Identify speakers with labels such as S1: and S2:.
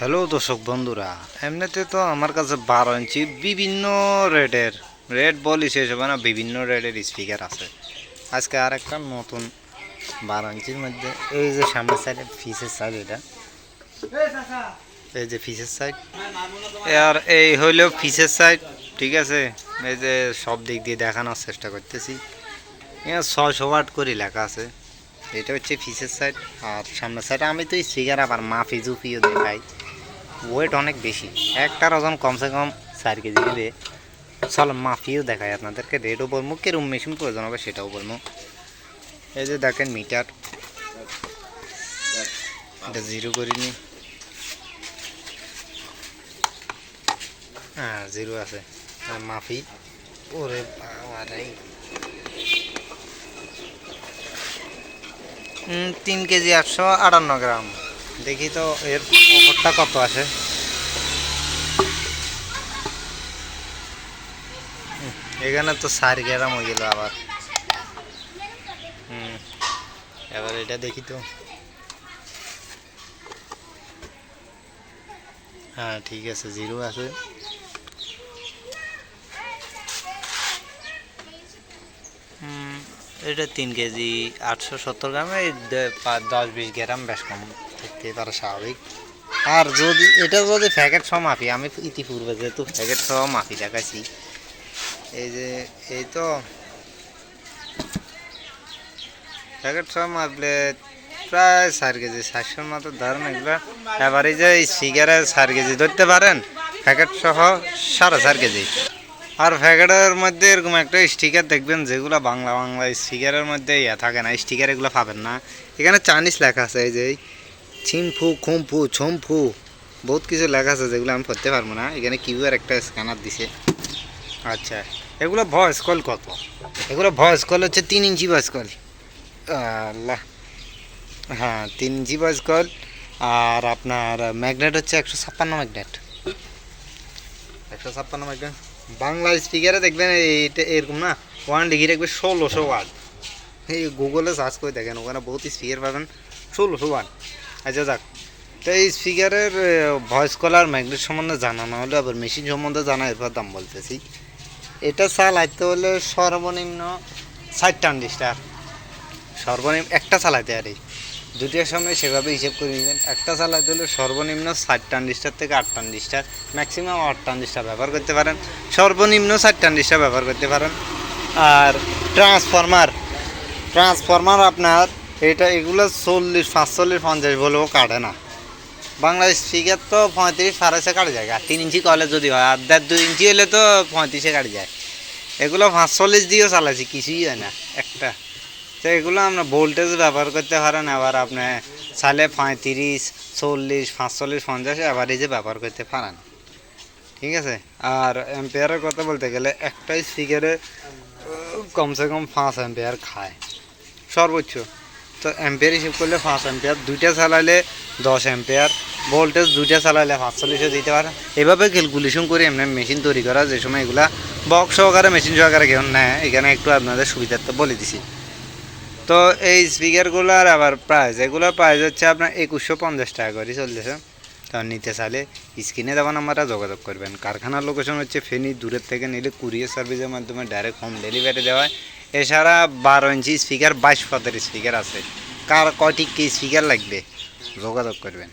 S1: Hello দর্শক বন্ধুরা, এমনিতে তো আমার কাছে বারো ইঞ্চি বিভিন্ন রেটের রেট বলি শেষ হবে না বিভিন্ন রেডের স্পিকার আছে। আজকে আর একটা নতুন বারো ইঞ্চির মধ্যে, এই যে সামনের সাইডে ফিসের সাইড এটা। এই যে ফিসের সাইড আর এই হইল ফিসের সাইড ঠিক আছে? এই যে সব দিক দিয়ে দেখানোর চেষ্টা করতেছি। ছয়শো ওয়াট করে লেখা আছে। এটা হচ্ছে ফিসের সাইড আর সামনের সাইড আমি তো স্পিকার আবার মাফি জুফিও দেখাই। ওয়েট অনেক বেশি। একটার ওজন কমসে কম চার কেজি দিবে চল মাফিও দেখায় আপনাদেরকে রেটও বলব কিরম মেশিন প্রয়োজন হবে সেটাও বলব। এই যে দেখেন মিটার এটা জিরো করিনি হ্যাঁ জিরো আছে। মাফি। ওরে বাবা রে। তিন কেজি একশো আটান্ন গ্রাম। দেখি তো এর ওপরটা কত আছে। এখানে তো সার গ্রাম হয়ে গেল আবার। হুম, এবার এটা দেখি তো। হ্যাঁ ঠিক আছে, জিরো আছে। এটা তিন কেজি আটশো সত্তর গ্রামে দশ বিশ গ্রাম বেশ কম। থাকতে পারে স্বাভাবিক। আর যদি, এটা যদি প্যাকেট সহ মাফি, আমি ইতিপূর্বে যেহেতু প্যাকেট সহ মাফি দেখাচ্ছি এই যে, এই তো প্যাকেট সহ মাপলে প্রায় চার কেজি, সাতশোর মতো ধরেন এগুলো। এবার এই যে সিগারে চার কেজি ধরতে পারেন প্যাকেট সহ সাড়ে চার কেজি। আর প্যাকেটের মধ্যে এরকম একটা স্টিকার দেখবেন, যেগুলো বাংলা বাংলা স্টিকারের মধ্যে ইয়ে থাকে না স্টিকার এগুলো পাবেন না। এখানে চাইনিজ লেখা আছে, এই যে ছিমফু খুমফু ছমফু বহুত কিছু লেখা আছে যেগুলো আমি পড়তে পারব না। এখানে কিউআর একটা স্ক্যানার দিছে। আচ্ছা এগুলো ভয়েস কল কত? এগুলো ভয়েস কল হচ্ছে তিন ইঞ্চি ভয়েস কল আল্লাহ। হ্যাঁ তিন ইঞ্চি ভয়েস কল আর আপনার ম্যাগনেট হচ্ছে একশো ছাপ্পান্ন ম্যাগনেট একশো ছাপ্পান্ন ম্যাগনেট বাংলা স্পিকারে দেখবেন এইটা এরকম না ওয়ান ডিগ্রি দেখবে ষোলোশো ওয়াট এই গুগলে সার্চ করে দেখেন ওখানে বহুত স্পিকার পাবেন। ষোলোশো ওয়াট আচ্ছা যাক। তো এই স্পিকারের ভয়েস কল আর ম্যাগনেট সম্বন্ধে জানা না হলে আবার মেশিন সম্বন্ধে জানা, এরপর দাম বলতেছি। এটা চালাইতে হলে সর্বনিম্ন ষাট ট্রানজিস্টার সর্বনিম্ন, একটা চালাইতে আর এই দুটির সময় সেভাবে হিসেব করে নেবেন। একটা চালাইতে হলে সর্বনিম্ন ষাট ট্রানজিস্টার থেকে আট ট্রানজিস্টার ম্যাক্সিমাম আট ট্রানজিস্টার ব্যবহার করতে পারেন। সর্বনিম্ন ষাট ট্রানজিস্টার ব্যবহার করতে পারেন। আর ট্রান্সফরমার ট্রান্সফরমার আপনার এটা এগুলো চল্লিশ, পাঁচচল্লিশ, পঞ্চাশ বলেও কাটে না। বাংলা স্পিকার তো পঁয়ত্রিশ ফারাসে কাটে যায়, আর তিন ইঞ্চি কলে যদি হয়, আর দেড় দুই ইঞ্চি হলে তো পঁয়ত্রিশে কাটে যায়। এগুলো পাঁচচল্লিশ দিয়েও চালাইছি, কিছুই হয় না, একটা। তো এগুলো আমরা ভোল্টেজ ব্যবহার করতে পারেন, আবার আপনি সালে পঁয়ত্রিশ, চল্লিশ, পাঁচচল্লিশ, পঞ্চাশ অ্যাভারেজে ব্যবহার করতে পারেন। ঠিক আছে? আর এম্পেয়ারের কথা বলতে গেলে একটাই স্পিকারে কমসে কম পাঁচ এম্পেয়ার খায়। সর্বোচ্চ। তো এম্পেয়ার হিসেব করলে পাঁচ এম্পেয়ার দুইটা চালাইলে দশ এম্পেয়ার ভোল্টেজ দুইটা চালাইলে পাঁচচল্লিশও দিতে পারে। এভাবে ক্যালকুলেশন করে এমনি মেশিন তৈরি করা, যে সময় এগুলা বক্স সহকারে মেশিন সহকারে কেউ নেয়, এখানে একটু আপনাদের সুবিধার্থে বলে দিছি। তো এই স্পিকারগুলোর আবার প্রাইস এগুলোর প্রাইস হচ্ছে আপনার একুশশো পঞ্চাশ টাকা করে চলতেছে। তো নিতে চাইলে স্ক্রিনে দেওয়া নাম্বারটা যোগাযোগ করবেন। কারখানার লোকেশন হচ্ছে ফেনি, দূরের থেকে নিলে কুরিয়ার সার্ভিসের মাধ্যমে ডাইরেক্ট হোম ডেলিভারি দেওয়া হয়। এছাড়া বারো ইঞ্চি স্পিকার বাইশ পদের স্পিকার আছে। কার কয়টি কি স্পিকার লাগবে? যোগাযোগ করবেন।